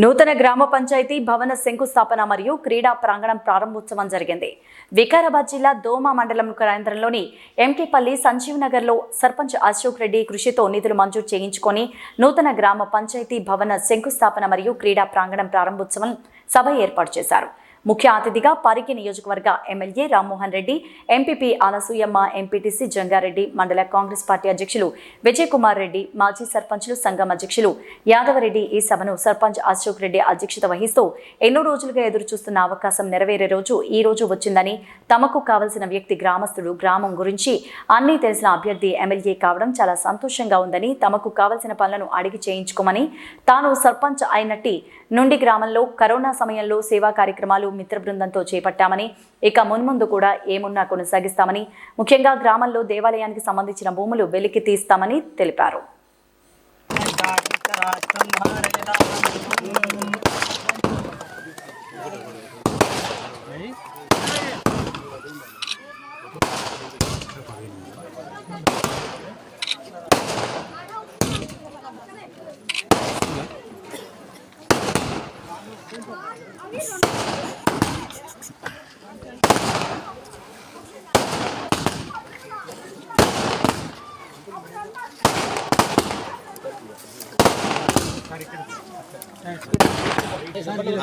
నూతన గ్రామ పంచాయతీ భవన శంకుస్థాపన మరియు క్రీడా ప్రాంగణం ప్రారంభోత్సవం జరిగింది. వికారాబాద్ జిల్లా దోమ మండలం కేంద్రంలోని ఎంకేపల్లి సంజీవ్ నగర్లో సర్పంచ్ అశోక్ రెడ్డి కృషితో నిధులు మంజూరు చేయించుకొని నూతన గ్రామ పంచాయతీ భవన శంకుస్థాపన మరియు క్రీడా ప్రాంగణం ప్రారంభోత్సవం సభ ఏర్పాటు చేశారు. ముఖ్య అతిథిగా పారికి నియోజకవర్గ MLA Rammohan Reddy MPP Anasuyamma MPTC Jangareddy మండల కాంగ్రెస్ పార్టీ అధ్యక్షులు విజయ్ కుమార్ రెడ్డి మాజీ సర్పంచులు సంఘం అధ్యక్షులు యాదవరెడ్డి ఈ సభను సర్పంచ్ అశోక్ రెడ్డి అధ్యక్షత వహిస్తూ ఎన్నో రోజులుగా ఎదురు చూస్తున్న అవకాశం నెరవేరే రోజు ఈ రోజు వచ్చిందని తమకు కావలసిన వ్యక్తి గ్రామస్తుడు గ్రామం గురించి అన్నీ తెలిసిన అభ్యర్థి ఎమ్మెల్యే కావడం చాలా సంతోషంగా ఉందని తమకు కావలసిన పనులను అడిగి చేయించుకోమని తాను సర్పంచ్ అయినట్టి నుండి గ్రామంలో కరోనా సమయంలో సేవా కార్యక్రమాలు మిత్ర బృందంతో చేపట్టామని ఇక మున్ముందు కూడా ఏమున్నా కొనసాగిస్తామని ముఖ్యంగా గ్రామంలో దేవాలయానికి సంబంధించిన భూములు వెలికి తీస్తామని తెలిపారు.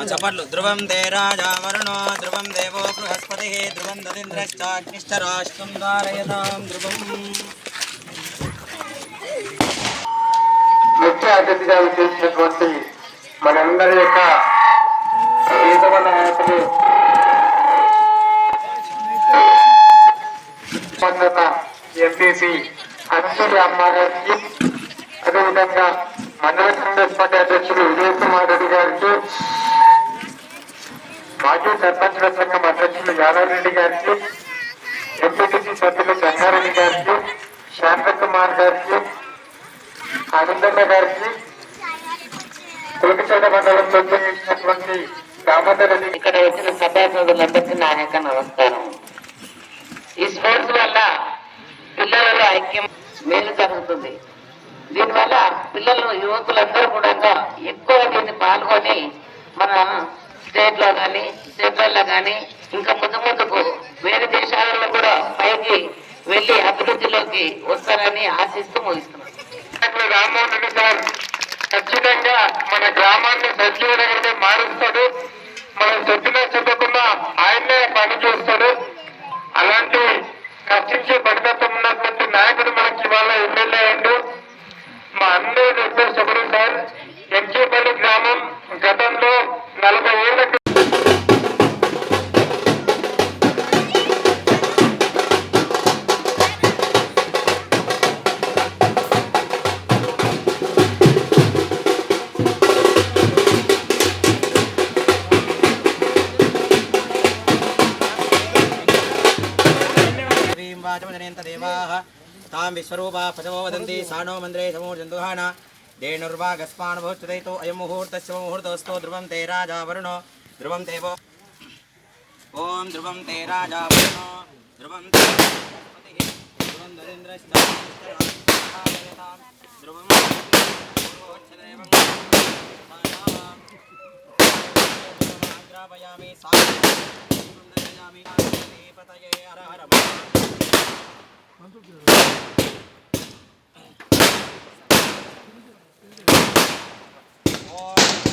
చప్పట్లు. ధ్రువం దే రాజా వరుణో ధ్రువం దేవో బృహస్పతి ధ్రువం దదింద్రశ్చాగ్నిశ్చ రాష్ట్రం ధారయతాం ధ్రువం. ముఖ్య అతిథిగా చేసినటువంటి మనందరి యొక్క సంబంధిత ఎంపీసీ అనంతూరి రామారావుకి అదేవిధంగా మండల కాంగ్రెస్ పార్టీ అధ్యక్షులు విజయ్ కుమార్ రెడ్డి గారికి మాజీ సర్పంచుల సంఘం అధ్యక్షులు యాదవ్ రెడ్డి గారికి ఎంపీటీసీ సభ్యులు గంగారెడ్డి గారికి శాంతకుమార్ గారికి ఆనందమ్మ గారికి తోటిచోట మండలం చేసినటువంటి దామోదర్ రెడ్డి ఇక్కడ వచ్చిన సభ్యులందరికీ నా యొక్క నమస్కారం. ఈ స్పోర్ట్స్ జరుగుతుంది దీనివల్ల పిల్లలు యువకులందరూ కూడా ఎక్కువ దీన్ని పాల్గొని మన స్టేట్లో కానీ స్టేట్లలో కానీ ఇంకా ముందు ముందుకు వేరే దేశాలలో కూడా పైకి వెళ్ళి అభివృద్ధిలోకి వస్తారని ఆశిస్తూ ముగిస్తున్నాం. రామ్మోహన్ రెడ్డి సార్ ఖచ్చితంగా మన గ్రామాన్ని సజీవ నగరంగా మారుస్తాడు. మనం చెప్పినా చెప్పకుండా ఆయనే పని చేస్తాడు. అలాంటి కష్టించే దేవీం వాచమజనేంత దేవాः తాం విశ్వరూపా పశవో వదంతి సానో మంద్రే సమూర్జందుహాన దేనుర్వాగస్మానుభూతుదైతో అయం ముహూర్తస్య ముహూర్తోస్తో ధ్రువం తే రాజా వరుణో ధ్రువం దేవో ఓం ధ్రువం తే రాజా వరుణో ధ్రువం తే బృహస్పతిః, ధ్రువం దరీంద్రశ్చ రాజయతాం, ధ్రువం పూర్వోచ్చదేవం